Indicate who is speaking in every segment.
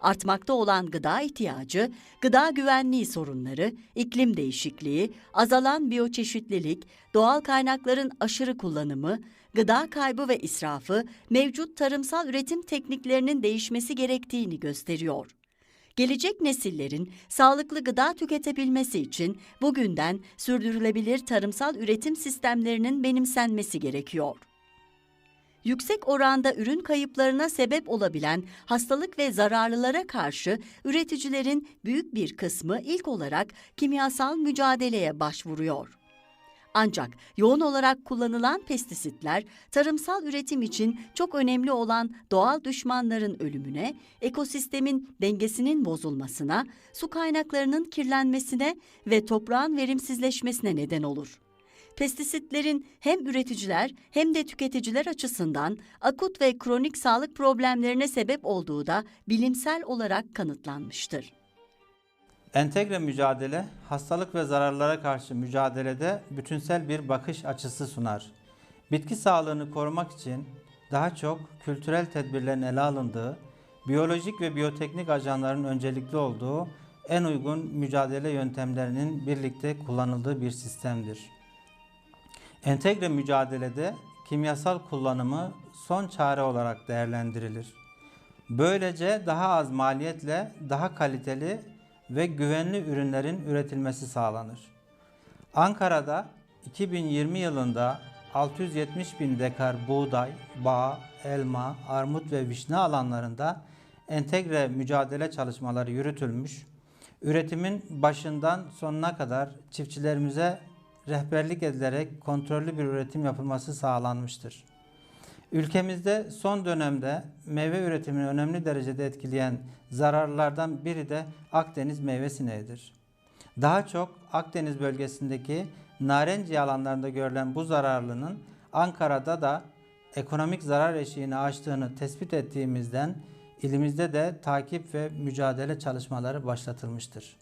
Speaker 1: Artmakta olan gıda ihtiyacı, gıda güvenliği sorunları, iklim değişikliği, azalan biyoçeşitlilik, doğal kaynakların aşırı kullanımı, gıda kaybı ve israfı, mevcut tarımsal üretim tekniklerinin değişmesi gerektiğini gösteriyor. Gelecek nesillerin sağlıklı gıda tüketebilmesi için bugünden sürdürülebilir tarımsal üretim sistemlerinin benimsenmesi gerekiyor. Yüksek oranda ürün kayıplarına sebep olabilen hastalık ve zararlılara karşı üreticilerin büyük bir kısmı ilk olarak kimyasal mücadeleye başvuruyor. Ancak yoğun olarak kullanılan pestisitler tarımsal üretim için çok önemli olan doğal düşmanların ölümüne, ekosistemin dengesinin bozulmasına, su kaynaklarının kirlenmesine ve toprağın verimsizleşmesine neden olur. Pestisitlerin hem üreticiler hem de tüketiciler açısından akut ve kronik sağlık problemlerine sebep olduğu da bilimsel olarak kanıtlanmıştır.
Speaker 2: Entegre mücadele, hastalık ve zararlara karşı mücadelede bütünsel bir bakış açısı sunar. Bitki sağlığını korumak için daha çok kültürel tedbirlerin ele alındığı, biyolojik ve biyoteknik ajanların öncelikli olduğu en uygun mücadele yöntemlerinin birlikte kullanıldığı bir sistemdir. Entegre mücadelede kimyasal kullanımı son çare olarak değerlendirilir. Böylece daha az maliyetle daha kaliteli ve güvenli ürünlerin üretilmesi sağlanır. Ankara'da 2020 yılında 670 bin dekar buğday, bağ, elma, armut ve vişne alanlarında entegre mücadele çalışmaları yürütülmüş. Üretimin başından sonuna kadar çiftçilerimize rehberlik edilerek kontrollü bir üretim yapılması sağlanmıştır. Ülkemizde son dönemde meyve üretimini önemli derecede etkileyen zararlardan biri de Akdeniz meyve sineğidir. Daha çok Akdeniz bölgesindeki narenciye alanlarında görülen bu zararlının Ankara'da da ekonomik zarar eşiğini aştığını tespit ettiğimizden ilimizde de takip ve mücadele çalışmaları başlatılmıştır.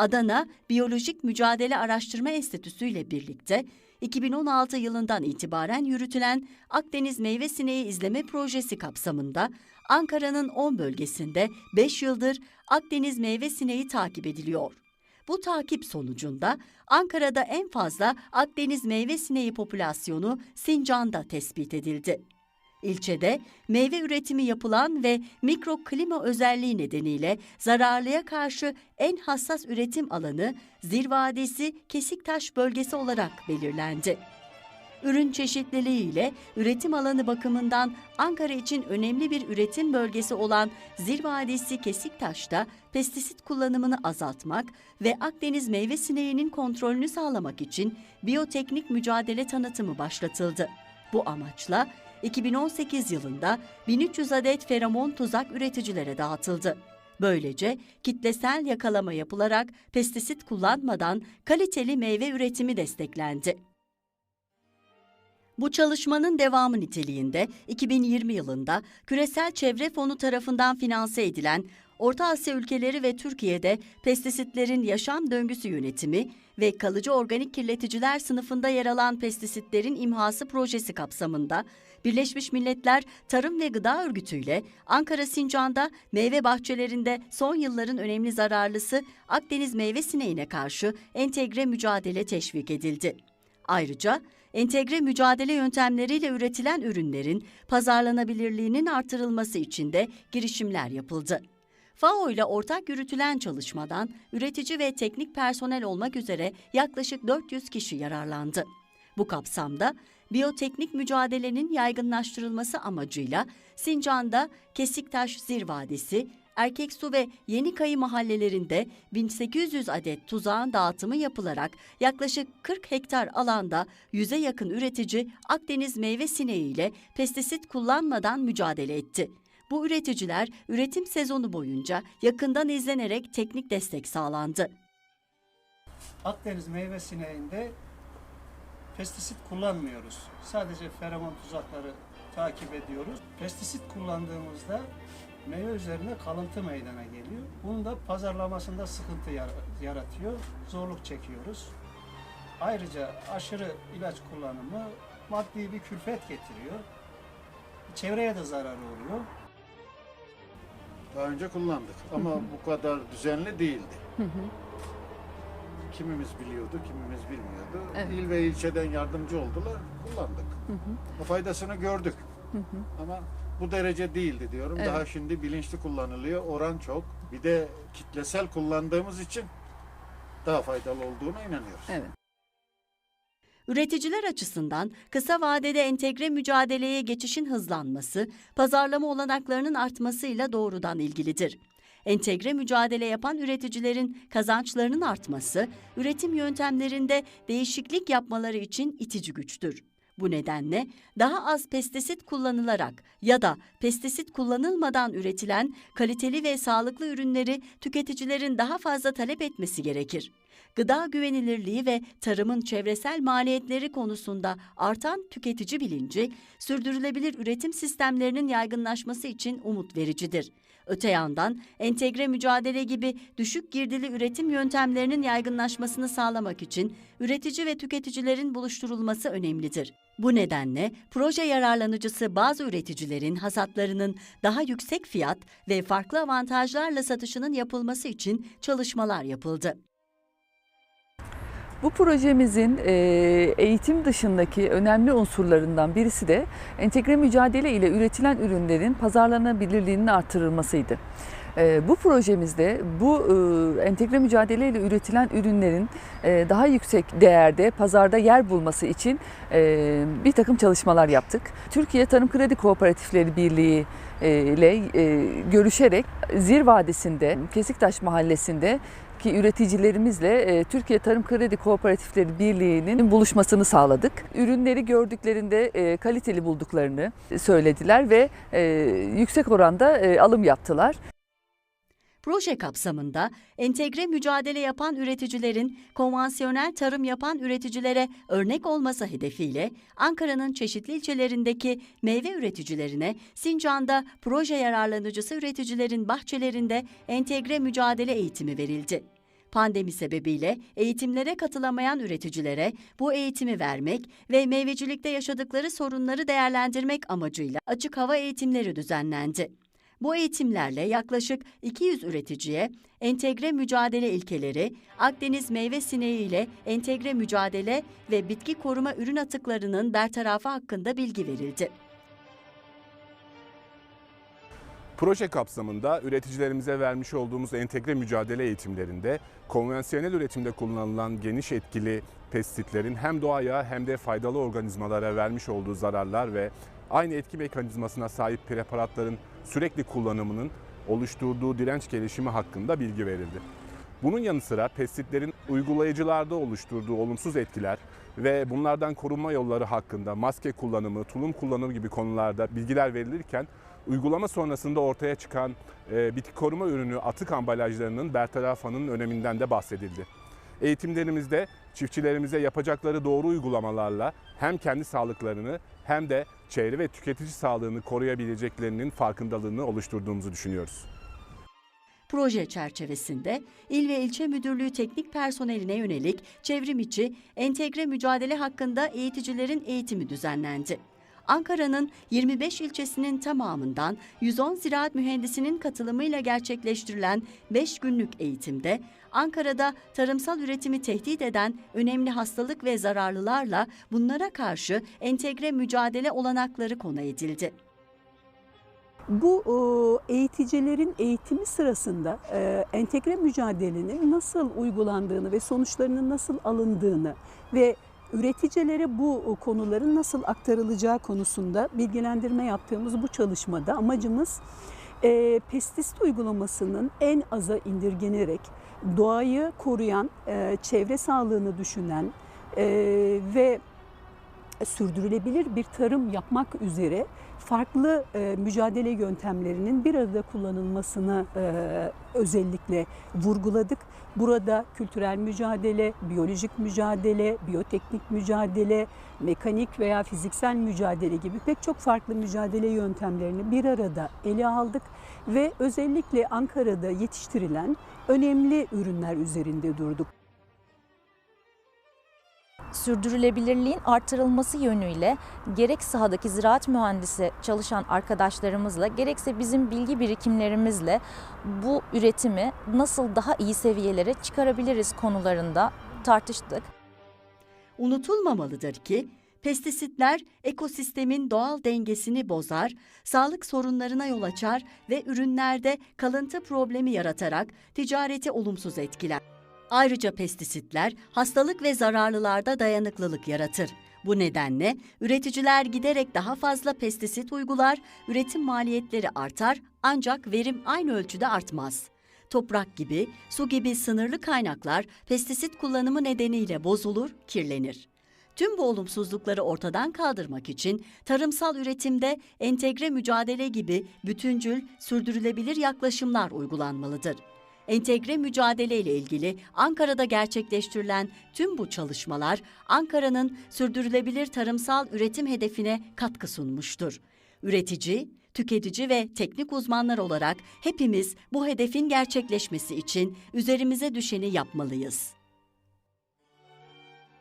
Speaker 1: Adana Biyolojik Mücadele Araştırma Enstitüsü ile birlikte 2016 yılından itibaren yürütülen Akdeniz Meyve Sineği İzleme Projesi kapsamında Ankara'nın 10 bölgesinde 5 yıldır Akdeniz Meyve Sineği takip ediliyor. Bu takip sonucunda Ankara'da en fazla Akdeniz meyve sineği popülasyonu Sincan'da tespit edildi. İlçede meyve üretimi yapılan ve mikroklima özelliği nedeniyle zararlıya karşı en hassas üretim alanı Zirvadesi Kesiktaş bölgesi olarak belirlendi. Ürün çeşitliliğiyle üretim alanı bakımından Ankara için önemli bir üretim bölgesi olan Zirvadesi Kesiktaş'ta pestisit kullanımını azaltmak ve Akdeniz meyve sineğinin kontrolünü sağlamak için biyoteknik mücadele tanıtımı başlatıldı. Bu amaçla 2018 yılında 1300 adet feromon tuzak üreticilere dağıtıldı. Böylece kitlesel yakalama yapılarak pestisit kullanmadan kaliteli meyve üretimi desteklendi. Bu çalışmanın devamı niteliğinde 2020 yılında Küresel Çevre Fonu tarafından finanse edilen Orta Asya ülkeleri ve Türkiye'de pestisitlerin yaşam döngüsü yönetimi ve kalıcı organik kirleticiler sınıfında yer alan pestisitlerin imhası projesi kapsamında Birleşmiş Milletler Tarım ve Gıda Örgütü ile Ankara Sincan'da meyve bahçelerinde son yılların önemli zararlısı Akdeniz meyve sineğine karşı entegre mücadele teşvik edildi. Ayrıca entegre mücadele yöntemleriyle üretilen ürünlerin pazarlanabilirliğinin artırılması için de girişimler yapıldı. FAO ile ortak yürütülen çalışmadan üretici ve teknik personel olmak üzere yaklaşık 400 kişi yararlandı. Bu kapsamda biyoteknik mücadelenin yaygınlaştırılması amacıyla Sincan'da Kesiktaş Zirvadesi, Erkeksu ve Yenikayı mahallelerinde 1800 adet tuzağın dağıtımı yapılarak yaklaşık 40 hektar alanda yüze yakın üretici Akdeniz meyve sineği ile pestisit kullanmadan mücadele etti. Bu üreticiler üretim sezonu boyunca yakından izlenerek teknik destek sağlandı.
Speaker 3: Akdeniz meyve sineğinde pestisit kullanmıyoruz. Sadece feromon tuzakları takip ediyoruz. Pestisit kullandığımızda meyve üzerine kalıntı meydana geliyor. Bunun da pazarlamasında sıkıntı yar- yaratıyor. Zorluk çekiyoruz. Ayrıca aşırı ilaç kullanımı maddi bir külfet getiriyor. Çevreye de zararı oluyor.
Speaker 4: Daha önce kullandık ama bu kadar düzenli değildi. Kimimiz biliyordu, kimimiz bilmiyordu.
Speaker 5: Evet.
Speaker 4: İl ve ilçeden yardımcı oldular, kullandık. O faydasını gördük. Ama bu derece değildi diyorum.
Speaker 5: Evet.
Speaker 4: Daha şimdi bilinçli kullanılıyor, oran çok. Bir de kitlesel kullandığımız için daha faydalı olduğuna inanıyoruz.
Speaker 5: Evet.
Speaker 1: Üreticiler açısından kısa vadede entegre mücadeleye geçişin hızlanması, pazarlama olanaklarının artmasıyla doğrudan ilgilidir. Entegre mücadele yapan üreticilerin kazançlarının artması, üretim yöntemlerinde değişiklik yapmaları için itici güçtür. Bu nedenle daha az pestisit kullanılarak ya da pestisit kullanılmadan üretilen kaliteli ve sağlıklı ürünleri tüketicilerin daha fazla talep etmesi gerekir. Gıda güvenilirliği ve tarımın çevresel maliyetleri konusunda artan tüketici bilinci, sürdürülebilir üretim sistemlerinin yaygınlaşması için umut vericidir. Öte yandan entegre mücadele gibi düşük girdili üretim yöntemlerinin yaygınlaşmasını sağlamak için üretici ve tüketicilerin buluşturulması önemlidir. Bu nedenle proje yararlanıcısı bazı üreticilerin hasatlarının daha yüksek fiyat ve farklı avantajlarla satışının yapılması için çalışmalar yapıldı.
Speaker 5: Bu projemizin e, eğitim dışındaki önemli unsurlarından birisi de entegre mücadele ile üretilen ürünlerin pazarlanabilirliğinin artırılmasıydı. E, Bu projemizde bu e, entegre mücadele ile üretilen ürünlerin daha yüksek değerde pazarda yer bulması için bir takım çalışmalar yaptık. Türkiye Tarım Kredi Kooperatifleri Birliği ile görüşerek Zir Vadisi'nde, Kesiktaş Mahallesi'nde ki üreticilerimizle e, Türkiye Tarım Kredi Kooperatifleri Birliği'nin buluşmasını sağladık. Ürünleri gördüklerinde e, kaliteli bulduklarını söylediler ve e, yüksek oranda e, alım yaptılar.
Speaker 1: Proje kapsamında entegre mücadele yapan üreticilerin konvansiyonel tarım yapan üreticilere örnek olması hedefiyle Ankara'nın çeşitli ilçelerindeki meyve üreticilerine Sincan'da proje yararlanıcısı üreticilerin bahçelerinde entegre mücadele eğitimi verildi. Pandemi sebebiyle eğitimlere katılamayan üreticilere bu eğitimi vermek ve meyvecilikte yaşadıkları sorunları değerlendirmek amacıyla açık hava eğitimleri düzenlendi. Bu eğitimlerle yaklaşık 200 üreticiye entegre mücadele ilkeleri, Akdeniz meyve sineği ile entegre mücadele ve bitki koruma ürün atıklarının bertarafı hakkında bilgi verildi.
Speaker 6: Proje kapsamında üreticilerimize vermiş olduğumuz entegre mücadele eğitimlerinde konvansiyonel üretimde kullanılan geniş etkili pestisitlerin hem doğaya hem de faydalı organizmalara vermiş olduğu zararlar ve aynı etki mekanizmasına sahip preparatların sürekli kullanımının oluşturduğu direnç gelişimi hakkında bilgi verildi. Bunun yanı sıra pestisitlerin uygulayıcılarda oluşturduğu olumsuz etkiler ve bunlardan korunma yolları hakkında maske kullanımı, tulum kullanımı gibi konularda bilgiler verilirken uygulama sonrasında ortaya çıkan e, bitki koruma ürünü atık ambalajlarının bertarafının öneminden de bahsedildi. Eğitimlerimizde çiftçilerimize yapacakları doğru uygulamalarla hem kendi sağlıklarını hem de çevre ve tüketici sağlığını koruyabileceklerinin farkındalığını oluşturduğumuzu düşünüyoruz.
Speaker 1: Proje çerçevesinde il ve ilçe müdürlüğü teknik personeline yönelik çevrim içi entegre mücadele hakkında eğiticilerin eğitimi düzenlendi. Ankara'nın 25 ilçesinin tamamından 110 ziraat mühendisinin katılımıyla gerçekleştirilen 5 günlük eğitimde Ankara'da tarımsal üretimi tehdit eden önemli hastalık ve zararlılarla bunlara karşı entegre mücadele olanakları konu edildi.
Speaker 7: Bu e, eğiticilerin eğitimi sırasında e, entegre mücadelenin nasıl uygulandığını ve sonuçlarının nasıl alındığını ve üreticilere bu konuların nasıl aktarılacağı konusunda bilgilendirme yaptığımız bu çalışmada amacımız e, pestisit uygulamasının en aza indirgenerek doğayı koruyan, e, çevre sağlığını düşünen e, ve sürdürülebilir bir tarım yapmak üzere farklı e, mücadele yöntemlerinin bir arada kullanılmasını e, özellikle vurguladık. Burada kültürel mücadele, biyolojik mücadele, biyoteknik mücadele, mekanik veya fiziksel mücadele gibi pek çok farklı mücadele yöntemlerini bir arada ele aldık ve özellikle Ankara'da yetiştirilen önemli ürünler üzerinde durduk.
Speaker 8: Sürdürülebilirliğin artırılması yönüyle gerek sahadaki ziraat mühendisi çalışan arkadaşlarımızla gerekse bizim bilgi birikimlerimizle bu üretimi nasıl daha iyi seviyelere çıkarabiliriz konularında tartıştık.
Speaker 1: Unutulmamalıdır ki pestisitler ekosistemin doğal dengesini bozar, sağlık sorunlarına yol açar ve ürünlerde kalıntı problemi yaratarak ticareti olumsuz etkiler. Ayrıca pestisitler hastalık ve zararlılarda dayanıklılık yaratır. Bu nedenle üreticiler giderek daha fazla pestisit uygular, üretim maliyetleri artar ancak verim aynı ölçüde artmaz. Toprak gibi, su gibi sınırlı kaynaklar pestisit kullanımı nedeniyle bozulur, kirlenir. Tüm bu olumsuzlukları ortadan kaldırmak için tarımsal üretimde entegre mücadele gibi bütüncül, sürdürülebilir yaklaşımlar uygulanmalıdır. Entegre mücadele ile ilgili Ankara'da gerçekleştirilen tüm bu çalışmalar Ankara'nın sürdürülebilir tarımsal üretim hedefine katkı sunmuştur. Üretici, tüketici ve teknik uzmanlar olarak hepimiz bu hedefin gerçekleşmesi için üzerimize düşeni yapmalıyız.